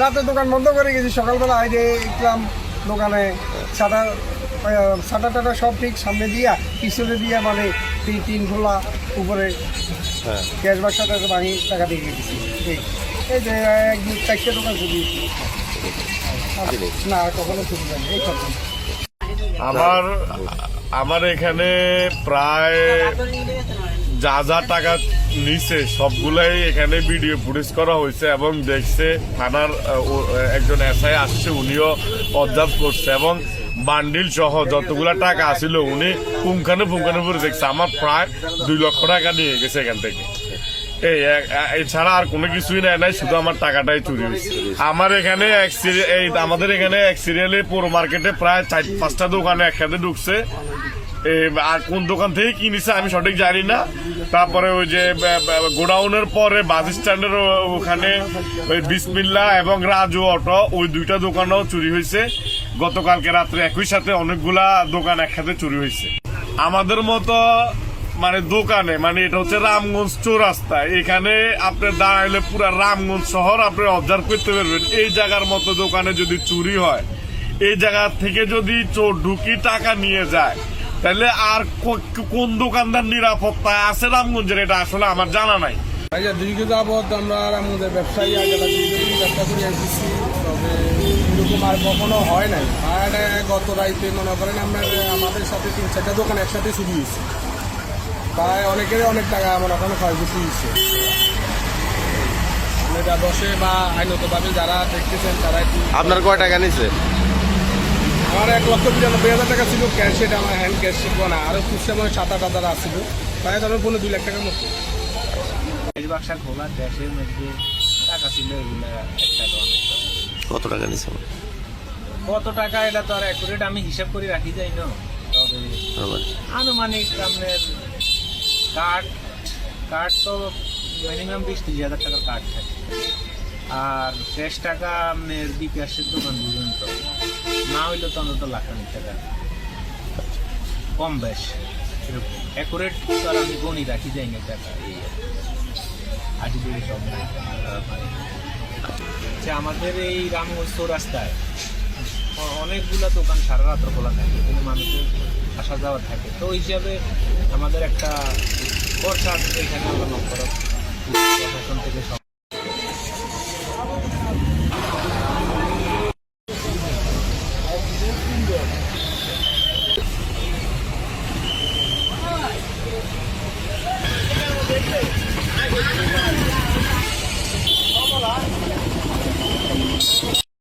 রাতে দোকান বন্ধ করে গেছি। সকালবেলা আইডে দেখলাম দোকানে সাটা সাটা টাটা সব ঠিক সামনে দিয়া পিছনে দিয়া মানে তিন তিন খোলা উপরে হ্যাঁ। ক্যাশ বাক্স টাকা ভাঙি টাকা দিয়ে গেছি এই এই যে এক দু চারটে দোকান ছবি না কখনো ছবি যায়নি এই প্রথম আমার আমার এখানে প্রায় যা যা টাকা নিছে, সবগুলাই এখানে ভিডিও ফুটেজ করা হয়েছে এবং দেখছে থানার একজন এসআই আসছে, উনিও অবজার্ভ করছে এবং বান্ডিল সহ যতগুলা টাকা আসিল উনি পুঙ্খানে পুঙ্খানে পরে দেখছে। আমার প্রায় দুই লক্ষ টাকা নিয়ে গেছে এখান থেকে। এই এছাড়া আর কোনো কিছুই নেয় নাই, শুধু আমার টাকাটাই চুরি হয়েছে। আমার এখানে এই, আমাদের এখানে এক সিরিয়ালে পুরো মার্কেটে প্রায় চার, পাঁচটা দোকানে একসাথে ঢুকছে। আর কোন দোকান থেকে কিনেছে আমি সঠিক জানি না। তারপরে ওই যে গোডাউনের পরে বাস স্ট্যান্ডের ওখানে ওই বিসমিল্লা এবং রাজু অটো, ওই দুইটা দোকানও চুরি হয়েছে। গতকালকে রাত্রে একই সাথে অনেকগুলা দোকান একসাথে চুরি হয়েছে। আমাদের মতো মানে দোকানে মানে এটা হচ্ছে রামগঞ্জ চৌরাস্তা। এখানে আপনি দাঁড়াইলে পুরা রামগঞ্জ শহর আপনি অবজার্ভ করতে পারবেন। এই জায়গার মতো দোকানে যদি চুরি হয়, এই জায়গা থেকে যদি চোর ঢুকি টাকা নিয়ে যায় তাহলে আর কোন দোকানদার নিরাপত্তা আছে রামগঞ্জের? এটা আসলে আমার জানা নাই। আচ্ছা দীর্ঘ যাবৎ আমরা আমাদের ব্যবসায়ী আগে দীর্ঘদিন ব্যবসা করে আসতেছি তবে এরকম আর কখনো হয় নাই। আর গত রাইতে মনে করেন আমরা আমাদের সাথে তিন চারটা দোকান একসাথে শুরু হয়েছে। তাই অনেকেরই অনেক টাকা আমার ওখানে ক্ষয়ক্ষতি হয়েছে। এটা বসে বা আইনতভাবে যারা দেখতেছেন তারা আপনার কয় টাকা নিছে? আমার এক লক্ষ বিরানব্বই হাজার টাকা ছিল ক্যাশ এটা আমার হ্যান্ড ক্যাশ ছিল না। আরও খুচরা মানে সাত আট হাজার আসছিল তাই ধরো পনেরো দুই লাখ টাকার মতো। এই বাক্সা খোলা দেশের মধ্যে টাকা ছিল এগুলা কত টাকা নিছে? কত টাকা এটা তো আর অ্যাকুরেট আমি হিসাব করে রাখি যাই না। তবে আনুমানিক আপনার কাঠ কাঠ তো মিনিমাম বিশ ত্রিশ হাজার টাকার কাঠ থাকে। আর শেষ টাকা আপনার বিকাশের দোকান বুঝুন তো না হইলে তো অন্তত লাখ খানিক টাকা কম বেশ। অ্যাকুরেট তো আর আমি গণি রাখি যাই না টাকা এই আটি সব। আচ্ছা আমাদের এই রামগঞ্জ রাস্তায় অনেকগুলা দোকান সারা রাত্র খোলা থাকে, কোনো মানুষের আসা যাওয়া থাকে। তো ওই হিসাবে আমাদের একটা বর্ষা এখানে আমরা প্রশাসন থেকে